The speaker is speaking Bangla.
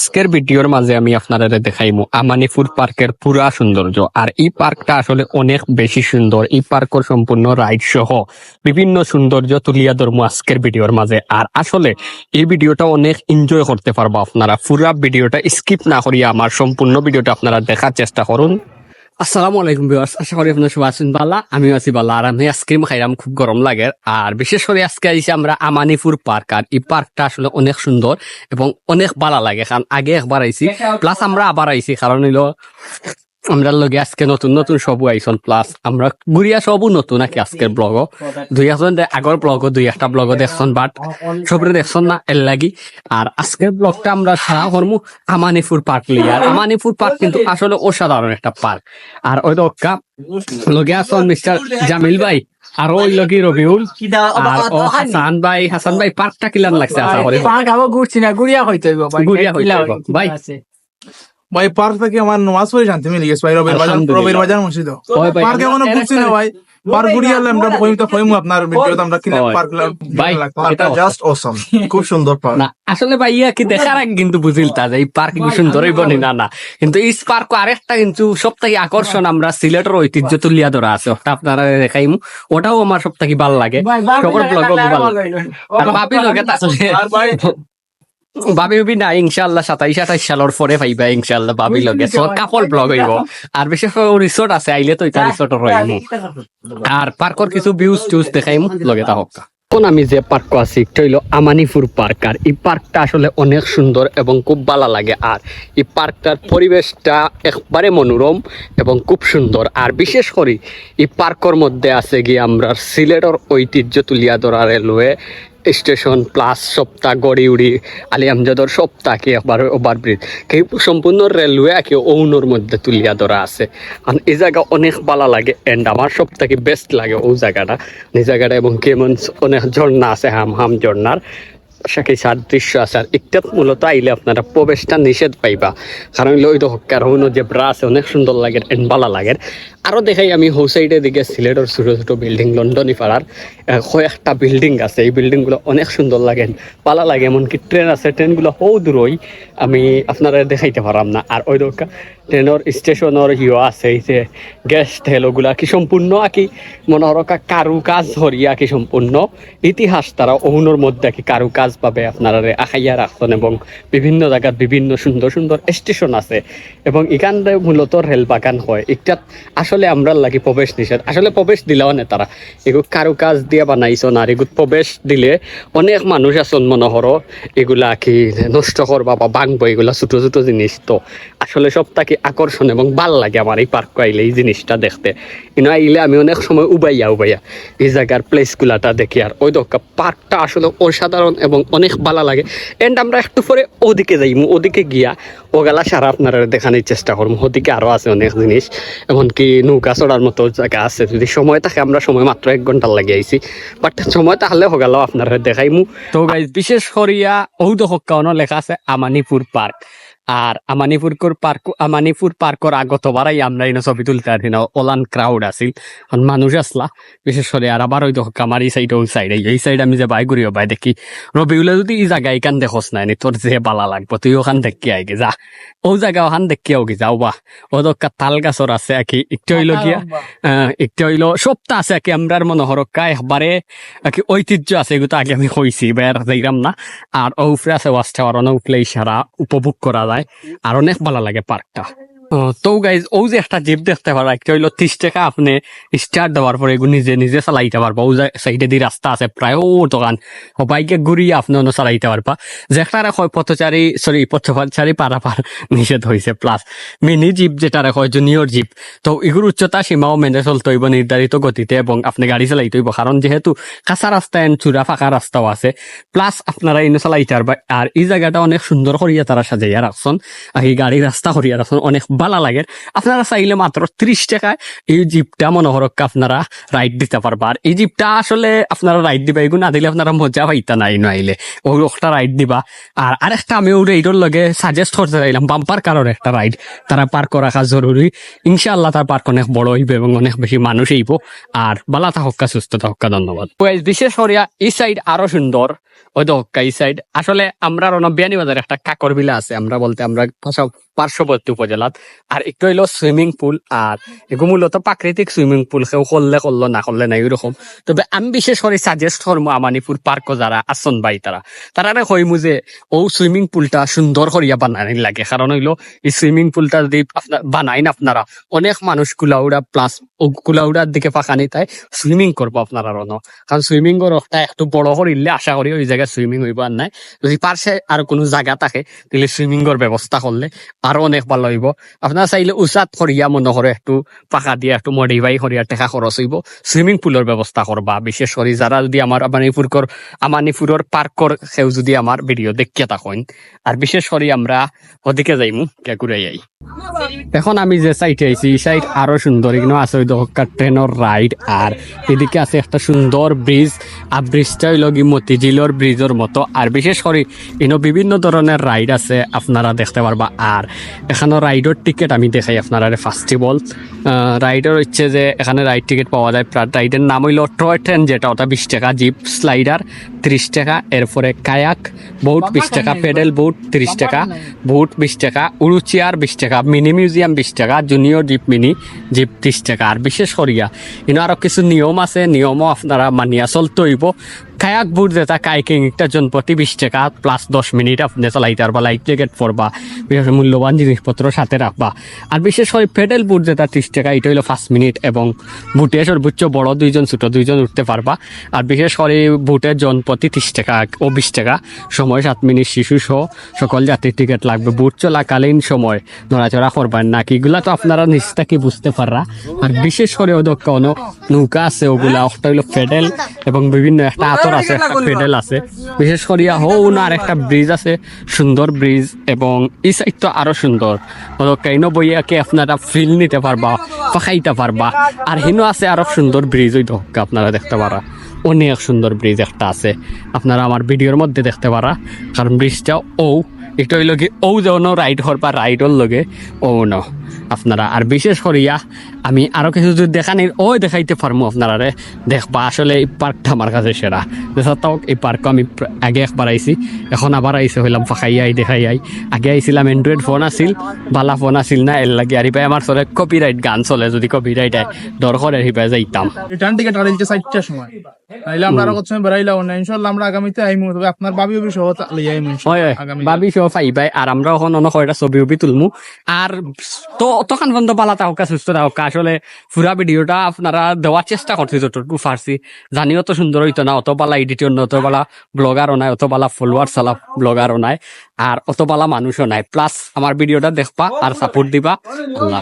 আজকের ভিডিওর মাঝে আমি আপনারা দেখাইমু আমানিপুর পার্কের পুরা সৌন্দর্য। আর এই পার্কটা আসলে অনেক বেশি সুন্দর। এই পার্কের সম্পূর্ণ রাইড সহ বিভিন্ন সৌন্দর্য তুলিয়া ধরমু আজকের ভিডিওর মাঝে। আর আসলে এই ভিডিওটা অনেক এনজয় করতে পারব আপনারা। পুরা ভিডিওটা স্কিপ না করিয়া আমার সম্পূর্ণ ভিডিওটা আপনারা দেখার চেষ্টা করুন। আসসালামু আলাইকুম ভিউয়ার্স আশা করি আপনার সবাই আছেন বালা আমিও আছি বালা আর আমি আইসক্রিম খাইলাম খুব গরম লাগে। আর বিশেষ করে আজকে আইছি আমরা আমানিপুর পার্ক। আর এই পার্কটা আসলে অনেক সুন্দর এবং অনেক বালা লাগে। কারণ আগে একবার আইছি প্লাস আমরা আবার আইছি। কারণ হইল আমরা লগে আজকে নতুন নতুন সবু আইসন প্লাস আমরা গুড়িয়া সবু নতুন নাকি আজকের ব্লগ দুই এখন আগর ব্লগ দুই একটা ব্লগ দেখছন বাট সবরে দেখছন না এর লাগি। আর আজকের ব্লগটা আমরা সারা করমু আমানিপুর পার্ক লিয়ে আর আমানিপুর পার্ক কিন্তু আসলে অসাধারণ একটা পার্ক আর ওই দক্কা লগে আসন মিস্টার জামিল ভাই আর ওই লগি রবিউল আর ও হাসান ভাই হাসান ভাই পার্কটা কিলান লাগছে আশা করি। পার্ক আবার ঘুরছি না গুড়িয়া হইতে হইব। গুড়িয়া হইতে ভাই। ভাই পার্ক থেকে আমার নামাজ পড়ে শান্তি মিলে গেছে ভাই রবির বাজার রবির বাজার মসজিদ। পার্কে এখনও ঘুরছি না ভাই। পার্ক ঘুরিয়ে আমরা কইম তো কইমু আপনার ভিডিওতে আমরা কিনা পার্ক ভাই, এটা- জাস্ট অসম খুব সুন্দর পার্ক। না আসলে ভাই ইয়া কি দেখার আগে কিন্তু বুঝিল তা এই পার্ক কি সুন্দর হইব নি না কিন্তু এই পার্ক আরেকটা কিন্তু সব থেকে আকর্ষণ আমরা সিলেটের ঐতিহ্য তুলিয়া ধরা আছে ওটা আপনারা দেখাইমু। ওটাও আমার সব থেকে ভালো লাগে। সকল ভালো। আর ভাবি লগে তা ভাবি ভাবি না ইনশাল্লাহ সাতাইশ আঠাইশ সালের পরে পাইবা ইনশাল্লাহ ভাবি লগে। ব্লগ হইব। আর বিশেষ করে রিসোর্ট আছে আইলে তো এটা রিসোর্ট রইমু। আর পার্কর কিছু ভিউজ টিউজ দেখাইমু লগে তা হোক এখন আমি যে পার্ক আছি এটা হইল আমানিপুর পার্ক। আর এই পার্কটা আসলে অনেক সুন্দর এবং খুব ভালো লাগে। আর এই পার্কটার পরিবেশটা একবারে মনোরম এবং খুব সুন্দর। আর বিশেষ করে এই পার্কর মধ্যে আছে গিয়ে আমরা সিলেটর ঐতিহ্য তুলিয়া ধরা রেলওয়ে। স্টেশন প্লাস সপ্তাহ গড়ি উড়ি আলিয়ামজাদর সপ্তাহকে একবার ওভারব্রিজ কে সম্পূর্ণ রেলওয়ে আঁকে অউনোর মধ্যে তুলিয়া ধরা আছে। আর এই জায়গা অনেক ভালো লাগে এন্ড আমার থেকে বেস্ট লাগে ও জায়গাটা এই জায়গাটা এবং কেমন অনেক ঝর্ণা আছে, হাম হাম ঝর্ণার সাথে সাদৃশ্য আছে আর একটাত মূলত আইলে আপনারা প্রবেশটা নিষেধ পাইবা। কারণ ওই তো হইনো যে ব্রা আছে, অনেক সুন্দর লাগে এন্ড ভালো লাগে। আরও দেখাই আমি সাইডে দিকে সিলেটের ছোট ছোট বিল্ডিং লন্ডনী পাড়ার কয়েকটা বিল্ডিং আছে। এই বিল্ডিংগুলো অনেক সুন্দর লাগে ভালো লাগে, এমনকি ট্রেন আছে। ট্রেনগুলো হৌ দূরই আমি আপনারা দেখাইতে পারাম না। আর ওই দোকা ট্রেনের স্টেশনের ইয়ে আছে, এই যে গেস্ট হেলোগুলা কি সম্পূর্ণ আকি মনোহরকা কারু কাজ ধরিয়া কি সম্পূর্ণ ইতিহাস তারা অহুনোর মধ্যে কি কারু কাজ পাবে আপনারা আখাইয়া রাখছেন এবং বিভিন্ন জায়গার বিভিন্ন সুন্দর সুন্দর স্টেশন আছে। এবং এখানে মূলত রেল বাগান হয়। এটা আসলে আমরা লাগি প্রবেশ নিষেধ। আসলে প্রবেশ দিলেও না তারা। এগুলো কারও কাজ দিয়ে বানাইছন আর এগুলো প্রবেশ দিলে অনেক মানুষ আছেন মনোহর। এগুলা কি নষ্ট করবা বা ভাঙবো এগুলা ছোট ছোট জিনিস তো। আসলে সবটাকে আকর্ষণ এবং ভালো লাগে আমার এই পার্ক আইলে এই জিনিসটা দেখতে। ইনো আইলে আমি অনেক সময় উবাইয়া উবাইয়া এই জায়গার প্লেসগুলাটা দেখি। আর ওই দোকা পার্কটা আসলে অসাধারণ এবং অনেক ভালো লাগে। এন্ড আমরা একটু পরে ওদিকে যাইমু। ওদিকে গিয়া ওগালা সারা আপনারা দেখানোর চেষ্টা করব ওদিকে আরও আছে অনেক জিনিস। এমনকি নৌকা চড়ার মতো জায়গা আছে। যদি সময় থাকে, আমরা সময় মাত্র এক ঘণ্টা লাগে আইছি। বাট সময় তাহলে হগালো আপনার দেখাইমু। তো গাইজ বিশেষ করিয়া ঔদ হকানো লেখা আছে, আমানিপুর পার্ক। আর আমানিপুর পার্ক আমানিপুর পার্কর আগত বারাই আমরা ইনো ছবি তুলতে আর না ওলান ক্রাউড আছিল। মানুষ আসলা বিশেষ করে আর আবার ওই দেখো আমার এই সাইড ওই সাইড এই সাইড আমি যে বাই ঘুরিও বাই দেখি রবিউলে যদি এই জায়গা এখান দেখোস নাই নি তোর যে বালা লাগবো তুই ওখান দেখি আইগে যা। ও জায়গা ওখান দেখি আও যাও বা। ও দোকা তাল গাছর আছে আর কি একটু হইল গিয়া একটা হইল সপ্তাহ আছে কি আমরার মনোহরকা একবারে কি ঐতিহ্য আছে এগুলো আগে আমি হইছি বের যাইরাম না। আর ও উপরে আছে ওয়াচ টাওয়ার অনেক উপরে ইশারা উপভোগ করা যায়। আর অনেক ভালো লাগে পার্কটা। তো গাইজ ও যে একটা জিপ দেখতে পারা, একটা হইল ত্রিশ টাকা, আপনি স্টার্ট দেওয়ার পরে এগুলো নিজে নিজে চালাইতে পারবা। ও সাইডে দিয়ে রাস্তা আছে, প্রায় ও দোকান। ও বাইকে ঘুরিয়ে আপনি অন্য চালাইতে পারবা। যেটা হয় পথচারী সরি পথচারী পারাপার নিষেধ হয়েছে প্লাস মিনি জিপ যেটা হয় জুনিয়র জিপ তো এগুলোর উচ্চতা, সীমাও মেনে চলতে হইব নির্ধারিত গতিতে এবং আপনি গাড়ি চালাইতে হইব। কারণ যেহেতু কাঁচা রাস্তা এন চূড়া ফাঁকা রাস্তাও আছে প্লাস আপনারা এনে চালাইতে পারবা। আর এই জায়গাটা অনেক সুন্দর করিয়া তারা সাজাইয়া রাখছেন। এই গাড়ি রাস্তা করিয়া রাখছেন, অনেক ভালো লাগে। আপনারা চাইলে মাত্র ত্রিশ টাকায় এই জিপটা মনোহরক আপনারা রাইড দিতে পারবা। এই জিপটা আসলে আপনারা রাইড দিবা, এগুলো না দিলে আপনারা মজা পাইতা নাই নাইলে। ওই একটা রাইড দিবা। আর আরেকটা আমি ওই রাইডের লগে সাজেস্ট করতে চাইলাম বাম্পার কারোর একটা রাইড তারা পার্ক রাখা জরুরি। ইনশাআল্লাহ তার পার্ক অনেক বড় হইবে এবং অনেক বেশি মানুষ হইব। আর বালা থাকা সুস্থ থাকা ধন্যবাদ। বিশেষ করিয়া এই সাইড আরও সুন্দর। ওই তো হক্কা এই সাইড আসলে আমরা রনা বিয়ানীবাজার একটা কাকর বিলা আছে, আমরা বলতে আমরা পাশা- পার্শ্ববর্তী উপজেলাত। আর একটু হইল সুইমিং পুল আর এগুলো মূলত প্রাকৃতিক সুইমিং পুল কেউ করলে করল না করলে না এরকম। তবে আমি বিশেষ করে সাজেস্ট করব আমানিপুর পার্ক যারা আসন বাই তারা তারা কইমু যে ও সুইমিং পুলটা সুন্দর করিয়া বানানি লাগে। কারণ হইল, এই সুইমিং পুলটা যদি আপনার বানাইন আপনারা, অনেক মানুষ কুলাউড়া প্লাস কুলাউড়ার দিকে ফাঁকানি তাই সুইমিং করব আপনারা রন কারণ সুইমিং একটা একটু বড় করিলে আশা করি ওই জায়গায় সুইমিং হইব আর নাই। যদি পার্শ্বে আর কোনো জায়গা থাকে, তাহলে সুইমিং এর ব্যবস্থা করলে আরও অনেক ভালো হইব আপনারা চাইলে উচাত করিয়া মনে করে একটু পাখা দিয়া একটু মডিফাই করিয়া টেকা খরচ হইব। সুইমিং পুলের ব্যবস্থা করবা বিশেষ করে যারা যদি আমার আমানিপুরকর আমানিপুরের পার্কর সেও যদি আমার ভিডিও দেখিয়া থাকেন আর বিশেষ করে আমরা ওদিকে যাইমু কে ঘুরে যাই এখন আমি যে সাইটে আইছি, এই সাইট আরও সুন্দর এখানে আছে ওই দোকান ট্রেনের রাইড আর এদিকে আছে একটা সুন্দর ব্রিজ আর ব্রিজটা হইল কি মতিঝিলর ব্রিজের মতো। আর বিশেষ করে এনে বিভিন্ন ধরনের রাইড আছে, আপনারা দেখতে পারবা। আর এখানে রাইডের টিকিট আমি দেখাই আপনারা ফার্স্ট অল রাইডের হচ্ছে যে এখানে রাইড টিকিট পাওয়া যায় রাইডের নাম হইল টয় ট্রেন যেটা ওটা বিশ টাকা জিপ স্লাইডার ত্রিশ টাকা এরপরে কায়াক বোট বিশ টাকা পেডেল বোট ত্রিশ টাকা বোট বিশ টাকা উড়ু চেয়ার বিশ টাকা মিনি মিউজিয়াম বিশ টাকা জুনিয়র জিপ মিনি জিপ ত্রিশ টাকা। আর বিশেষ করিয়া ইনো আরও কিছু নিয়ম আছে নিয়মও আপনারা মানিয়া চলতে হইব। কায়াক বুট যেটা কাইকিং একটা জন প্রতি বিশ টাকা প্লাস দশ মিনিট আপনি চালাইতে পারবা লাইফ জ্যাকেট পরবা, বিশেষ মূল্যবান জিনিসপত্র সাথে রাখবা। আর বিশেষ করে পেডেল বুট যেটা ত্রিশ টাকা, এটা হইল পাঁচ মিনিট এবং বুটে সর্বোচ্চ বড় দুইজন, ছোট দুইজন উঠতে পারবা। আর বিশেষ করে বুটের জন প্রতি ত্রিশ টাকা ও বিশ টাকা, সময় সাত মিনিট শিশু সহ সকল জাতির টিকিট লাগবে। বুট চলাকালীন সময় নড়াচড়া করবেন না, কি এগুলা তো আপনারা নিশ্চিত কি বুঝতে পাররা। আর বিশেষ করে ওদের কোনো নৌকা আছে, ওগুলা একটা হইল পেডেল এবং বিভিন্ন একটা আতর আছে একটা পেডেল আছে। বিশেষ করিয়া হো না আর একটা ব্রিজ আছে সুন্দর ব্রিজ এবং এই সাইড তো আরও সুন্দর। কেন বইয়াকে আপনারা ফিল নিতে পারবা পাখাইতে পারবা। আর হিনো আছে আরও সুন্দর ব্রিজ ওই দোকা আপনারা দেখতে পারা। অনেক সুন্দর ব্রিজ একটা আছে। আপনারা আমার ভিডিওর মধ্যে দেখতে পারা। কারণ ব্রিজটা ও এটা হইল কি ও যেন রাইড হর বা রাইডর লগে ও ন। আপনারা। আর বিশেষ করিয়া আমি আরও কিছু যদি দেখানি ওই দেখাইতে পারব আপনারা রে দেখবা আসলে এই পার্কটা আমার কাছে সেরা। দেখা তাও এই পার্ক আমি আগে একবার আইছি এখন আবার আইসে হইলাম ফাঁকাই আই দেখাই আই। আগে আইছিলাম অ্যান্ড্রয়েড ফোন আছিল বালা ফোন আছিল না এর লাগে আর ইপাই আমার চলে কপিরাইট গান চলে যদি কপিরাইট আয় দর করে হিপাই যাইতাম। রিটার্ন টিকিট আড়াইতে চারটার সময়। তাইলে আমরা আরও কত সময় বেড়াইলাম না আমরা আগামীতে আইমু তবে আপনার বাবি বাবি সহ লইয়া আইমু হয়। আগামী ভাবি পাইবাই আর আমরা এখন অনেক কয়টা ছবি উবি তুলমু। আর তো তখন বন্ধ পালা তাহকা সুস্থ তাহকা আসলে পুরা ভিডিওটা আপনারা দেওয়ার চেষ্টা করছি যতটুকু পারছি। জানিও তো সুন্দর হইতো না, অত বালা এডিটর অত পালা ব্লগারও নাই, অত পালা ফলোয়ার চালা ব্লগারও নাই, আর অত পালা মানুষও নাই। প্লাস আমার ভিডিওটা দেখবা আর সাপোর্ট দিবা। আল্লাহ